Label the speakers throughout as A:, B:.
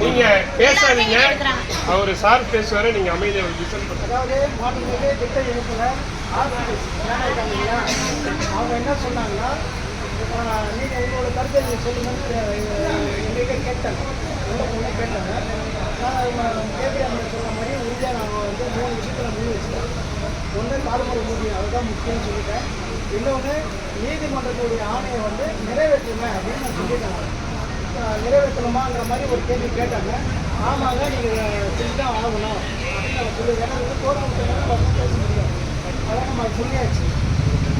A: நீங்க பேசாதீங்க. அவர் சார் பேசுவாரு நீங்க அமைதியா லிசன்
B: அவங்க என்ன சொன்னாங்கன்னா நீங்க உங்களோட கருத்தை நீங்க சொல்லுங்கன்னு எங்ககிட்ட கேட்டாங்க. கேட்டாங்க. நான் கேபிஆர் சொன்ன மாதிரி உறுதியாக நாங்கள் வந்து மூணு விஷயத்தில் முன் வச்சுட்டோம் ஒன்று தாழ்முறை மூடி அதுதான் முக்கியம்னு சொல்லிட்டேன். இன்னொன்று நீதிமன்றத்துடைய ஆணையை வந்து நிறைவேற்றுங்க அப்படின்னு நான் சொல்லிட்டேன் நிறைவேற்றணுமாங்கிற மாதிரி ஒரு கேள்வி கேட்டாங்க. ஆமாங்க நீங்கள் செஞ்சு தான் ஆகணும் அப்படின்னு நம்ம சொல்லி ஏன்னா வந்து கோர்ட்டு நம்ம பேச முடியும் அதான் நம்ம சொல்லியாச்சு.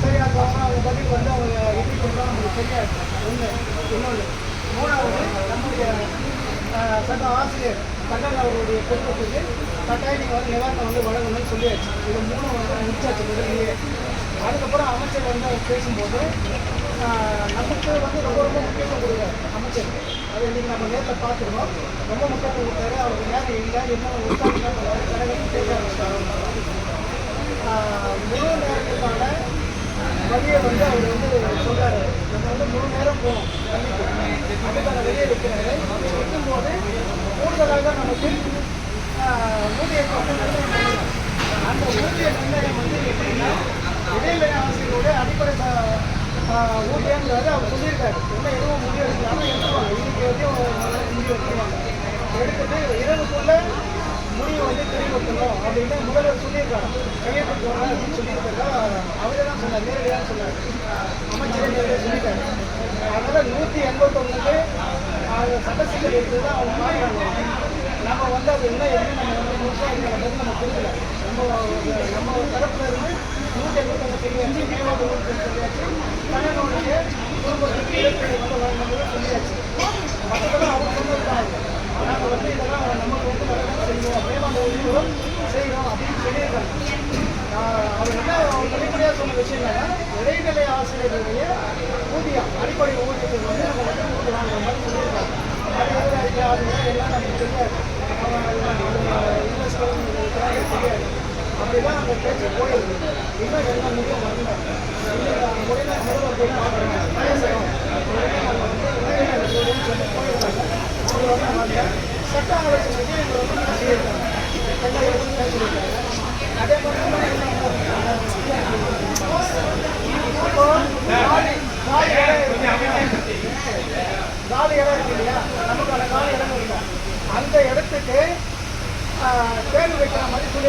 B: சரி அது அவங்க அவங்க பதில் வந்து அவங்க எப்படி சொல்கிறாங்க நமக்கு தெரியாது ஒன்று இன்னொன்று மூணாவது நம்முடைய ஆஹ், சட்ட ஆசிரியர் சட்டம் அவருடைய குடும்பத்துக்கு கட்டாயம் நீங்கள் வந்து நிவாரணம் வந்து வழங்கணும்னு சொல்லியாச்சு. இது மூணு வந்து முடிச்சாச்சு முதலிலேயே. அதுக்கப்புறம் அமைச்சர் வந்து அவர் பேசும்போது நமக்கு வந்து ரொம்ப ரொம்ப முக்கியத்துவம் கொடுக்குறாரு அமைச்சர். அது நீங்கள் நம்ம நேரில் பார்த்துருக்கோம் ரொம்ப முக்கியத்துவம் கொடுத்தாரு. அவர் நேரம் இல்லை என்ன உட்காந்து கடவுள் பேச ஆரம்பிச்சிட்டாரு. முழு நேரத்துக்கான வழியை வந்து அவர் வந்து சொல்கிறாரு நம்ம வந்து முழு நேரம் போகணும் கண்டிப்பாக அதுக்கான வெளியே இருக்கிறாரு போது கூடுதலாக நமக்கு ஊதியங்கிறது அவர் சொல்லியிருக்காரு என்ன எதுவும் முடிவு எடுக்கலாம் எடுத்துருவாங்க இன்னைக்கு முடிவு எடுத்துருவாங்க எடுத்துட்டு இரவுக்குள்ள முடிவு வந்து தெளிவுபடுத்தணும் அப்படின்னு முதல்வர் சொல்லியிருக்காரு கையெழுத்து அப்படின்னு சொல்லியிருக்காரு அவரே தான் சொன்னார் நேரடியாக சொன்னார் அமைச்சரே சொல்லிட்டாரு அதனால நூற்றி எண்பத்தொன்னுக்கு சட்டசிக்கல் எடுத்து தான் அவங்க மாறினாங்க நம்ம வந்து அது என்ன எதுவும் நம்ம வந்து முழுசாக இருக்கிற பதில் நம்ம தெரியல நம்ம நம்ம தரப்புல இருந்து நூற்றி எண்பத்தொன்று சொல்லியாச்சு மேலாக சொல்லியாச்சு கண்ணனுடைய குடும்பத்துக்கு இழப்பீடு சொல்லியாச்சு மற்றதெல்லாம் அவங்க சொன்னதுதான் நாங்கள் வந்து இதெல்லாம் நமக்கு வந்து நல்லதாக செய்வோம் மேலாண்மை ஒழிவோம் செய்கிறோம் அப்படின்னு சொல்லியிருக்காங்க அவர் என்ன வெளிப்படையாக சொன்ன விஷயம் என்னன்னா இடைநிலை ஊதியம் அடிப்படை வந்து நம்ம வந்து ஊதி வாங்குற மாதிரி சொல்லியிருக்காங்க அது எவ்வளோ அது எல்லாம் நமக்கு தெரியாது அவங்க இன்வெஸ்ட்மெண்ட் தெரியாது அப்படிதான் அந்த பேச்சு போயிருக்கு இன்னும் என்ன முடியும் வரல இன்னும் முறையில் முதல்வர் போய் பார்க்குறோம் பேசுகிறோம் உடனே நம்ம வந்து இடைநிலை ஊதியம் சொல்லி போயிருக்காங்க அது வந்து வரல சட்ட ஆலோசனைக்கு எங்களை வந்து பேசியிருக்காங்க எல்லா இடத்துலையும் பேசியிருக்காங்க அதே மாதிரி இப்போ காலி இடம் இருக்கு இல்லையா நமக்கான காலி இடம் இருக்கும் அந்த இடத்துக்கு தேர்வு வைக்கிற மாதிரி சொல்லி